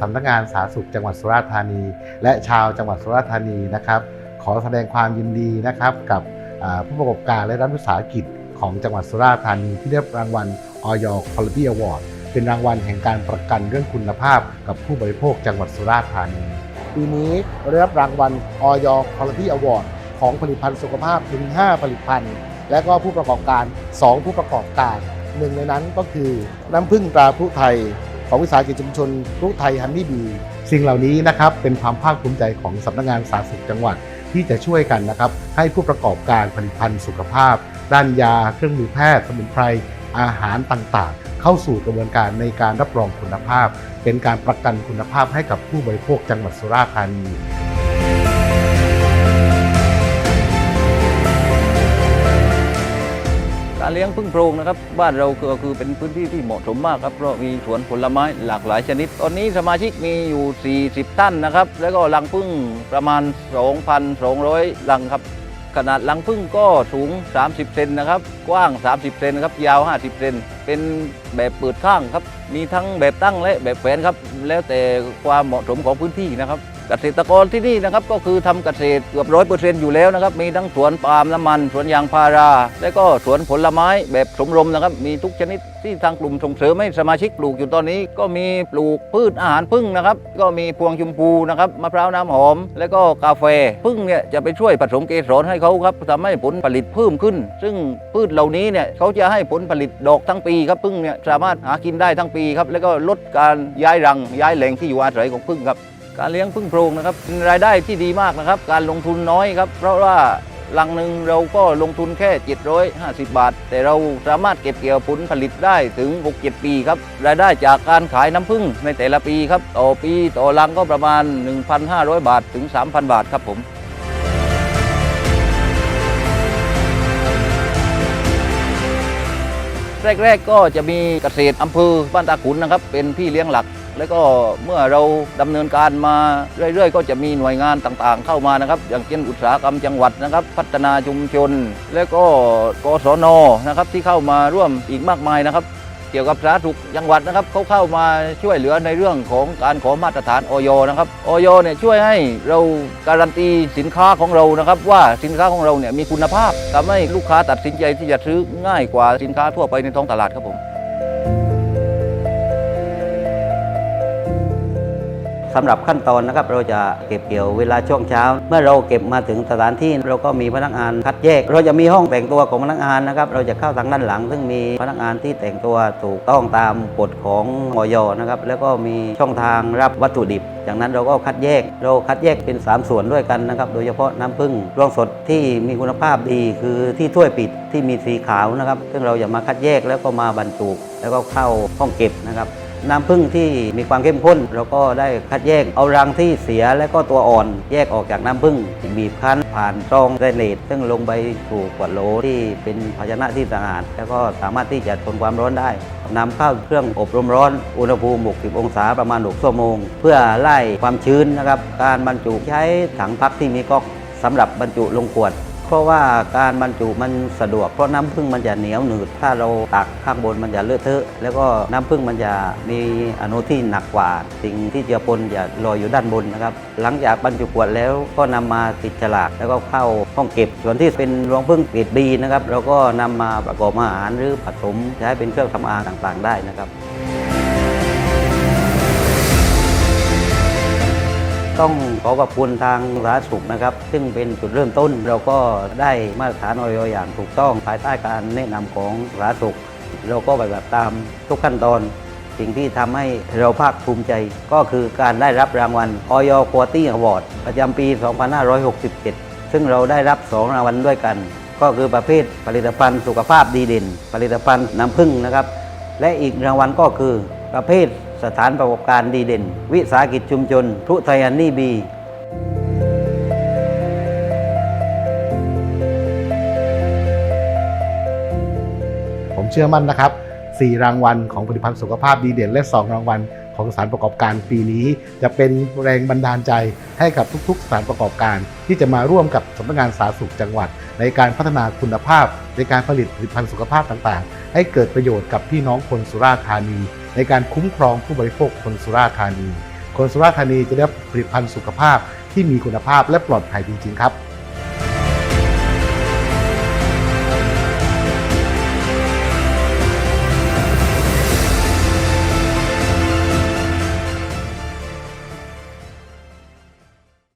สำนักงานสาธารณสุขจังหวัดสุราษฎร์ธานี และชาวจังหวัดสุราษฎร์ธานีนะครับ ขอแสดงความยินดีนะครับกับผู้ประกอบการและรัฐวิสาหกิจของจังหวัดสุราษฎร์ธานีที่ได้รับรางวัล Oil Quality Award เป็นรางวัลแห่งการประกันเรื่องคุณภาพกับผู้บริโภคจังหวัดสุราษฎร์ธานีปีนี้ได้รับรางวัล Oil Quality Award ของผลิตภัณฑ์สุขภาพถึง 5 ผลิตภัณฑ์ และก็ผู้ประกอบการ 2 ผู้ประกอบการหนึ่งในนั้นก็คือน้ำผึ้งตราพรุไทย ของวิสาหกิจชุมชนรุไทยฮันนี่บีสิ่งเหล่านี้นะครับเป็นความภาคภูมิใจของสำนักงานสาธารณสุขจังหวัดที่จะช่วยกันนะครับให้ผู้ประกอบการผลิตภัณฑ์สุขภาพ ด้านยา เครื่องมือแพทย์ สมุนไพร อาหารต่างๆ เข้าสู่กระบวนการในการรับรองคุณภาพ เป็นการประกันคุณภาพให้กับผู้บริโภคจังหวัดสุราษฎร์ธานี ยงพึ่งโพรงนะครับ บ้านเราก็คือเป็นพื้นที่ที่เหมาะสมมากครับ เพราะมีสวนผลไม้หลากหลายชนิด ตอนนี้สมาชิกมีอยู่ 40 ท่านนะครับ แล้วก็รังพึ่งประมาณ 2,200 รังครับ ขนาดรังพึ่งก็สูง 30 เซนนะครับ กว้าง 30 เซนครับ ยาว 50 เซน เป็นแบบเปิดข้างครับ มีทั้งแบบตั้งและแบบแฝนครับ แล้วแต่ความเหมาะสมของพื้นที่นะครับ เกษตรกรที่นี่นะครับก็คือทำเกษตรเกือบร้อยเปอร์เซ็นต์อยู่แล้วนะครับมีทั้งสวนปาล์มน้ำมัน สวนยางพารา และก็สวนผลไม้แบบสมรมนะครับ มีทุกชนิดที่ทางกลุ่มส่งเสริมให้สมาชิกปลูกอยู่ตอนนี้ ก็มีปลูกพืชอาหารพึ่งนะครับ ก็มีพวงชมพูนะครับมะพร้าวน้ำหอม และก็กาแฟพึ่งเนี่ยจะไปช่วยผสมเกสรให้เขาครับทำให้ผลผลิตเพิ่มขึ้น ซึ่งพืชเหล่านี้เนี่ยเขาจะให้ผลผลิตดอกทั้งปีครับพึ่งเนี่ยสามารถหากินได้ทั้งปีครับแล้วก็ลดการย้ายรังย้ายแหล่งที่อยู่อาศัยของพึ่งครับ การเลี้ยงพึ่งโพรงนะครับเป็นรายได้ที่ดีมากนะครับ การลงทุนน้อยครับ เพราะว่าลังหนึ่งเราก็ลงทุนแค่ 750 บาท แต่เราสามารถเก็บเกี่ยวผลผลิตได้ถึง 6-7 ปีครับ รายได้จากการขายน้ำผึ้งในแต่ละปีครับ ต่อปีต่อลังก็ประมาณ 1,500 บาทถึง 3,000 บาทครับผมแรกๆก็จะมีเกษตรอำเภอบ้านตาขุนนะครับ เป็นพี่เลี้ยงหลัก แล้วก็เมื่อเราดำเนินการมาเรื่อย ๆ ก็จะมีหน่วยงานต่างๆ เข้ามานะครับ อย่างเช่นอุตสาหกรรมจังหวัดนะครับ พัฒนาชุมชน แล้วก็กศนนะครับที่เข้ามาร่วมอีกมากมายนะครับ เกี่ยวกับสาธารณสุขจังหวัดนะครับเขาเข้ามาช่วยเหลือในเรื่องของการขอมาตรฐานออยนะครับออยเนี่ยช่วยให้เราการันตีสินค้าของเรานะครับ ว่าสินค้าของเราเนี่ยมีคุณภาพทำให้ลูกค้าตัดสินใจที่จะซื้อง่ายกว่าสินค้าทั่วไปในท้องตลาดครับผม สำหรับขั้นตอนนะครับเราจะเก็บเกี่ยวเวลาช่วงเช้า เมื่อเราเก็บมาถึงสถานที่เราก็มีพนักงานคัดแยก เราจะมีห้องแต่งตัวของพนักงานนะครับเราจะเข้าทางด้านหลัง ซึ่งมีพนักงานที่แต่งตัวถูกต้องตามกฎของออยนะครับแล้วก็มีช่องทางรับวัตถุดิบ จากนั้นเราก็คัดแยก เราคัดแยกเป็น 3 ส่วนด้วยกันนะครับโดยเฉพาะน้ำผึ้งรวงสดที่มีคุณภาพดีคือที่ถ้วยปิดที่มีสีขาวนะครับซึ่งเราจะมาคัดแยกแล้วก็มาบรรจุแล้วก็เข้าห้องเก็บนะครับ น้ำผึ้งที่มีความเข้มข้นเราก็ได้คัดแยกเอารังที่เสียและก็ตัวอ่อน แยกออกจากน้ำผึ้งบีบคั้น ผ่านซองไดเลตซึ่งลงไปสู่ขวดโหลที่เป็นภาชนะที่สะอาด แล้วก็สามารถที่จะทนความร้อนได้นำเข้าเครื่องอบรมร้อนอุณหภูมิ 60 องศาประมาณ 6 ชั่วโมง เพื่อไล่ความชื้นนะครับ การบรรจุใช้ถังพักที่มีก๊อกสำหรับบรรจุลงขวด เพราะว่าการบรรจุมันสะดวกเพราะน้ำผึ้งมันจะเหนียวหนืด ถ้าเราตักข้างบนมันจะเลอะเทอะ แล้วก็น้ำผึ้งมันจะมีอนุที่หนักกว่า สิ่งที่เจือปนจะลอยอยู่ด้านบนนะครับ หลังจากบรรจุขวดแล้วก็นำมาติดฉลากแล้วก็เข้าห้องเก็บ ส่วนที่เป็นรวงผึ้งเกรดบีนะครับเราก็นำมาประกอบอาหารหรือผสมใช้เป็นเครื่องทำอางต่างๆ ได้นะครับ ต้องขอขอบคุณทางสาธารณสุขนะครับ ซึ่งเป็นจุดเริ่มต้น เราก็ได้มาตรฐานออยอย่างถูกต้องภายใต้การแนะนำของสาธารณสุข เราก็ปฏิบัติตามทุกขั้นตอน สิ่งที่ทำให้เราภาคภูมิใจ ก็คือการได้รับรางวัลออยควอตี้อวอร์ดประจำปี 2567 ซึ่งเราได้รับ 2 รางวัลด้วยกัน ก็คือประเภทผลิตภัณฑ์สุขภาพดีเด่น ผลิตภัณฑ์น้ำผึ้งนะครับ และอีกรางวัลก็คือประเภท สถานประกอบการดีเด่น วิสาหกิจชุมชนพรุไทยอันนี่บีผมเชื่อมั่นนะครับ 4 รางวัลของผลิตภัณฑ์สุขภาพดีเด่น และ 2 รางวัลของสถานประกอบการปีนี้ จะเป็นแรงบันดาลใจให้กับทุกๆ สถานประกอบการ ที่จะมาร่วมกับสำนักงานสาธารณสุขจังหวัด ในการพัฒนาคุณภาพ ในการผลิตผลิตภัณฑ์สุขภาพต่างๆ ให้เกิดประโยชน์กับพี่น้องคนสุราษฎร์ธานี ในการคุ้มครองผู้บริโภคคนสุราษฎร์ธานี คนสุราษฎร์ธานีจะได้ผลิตภัณฑ์สุขภาพที่มีคุณภาพและปลอดภัยจริงๆครับ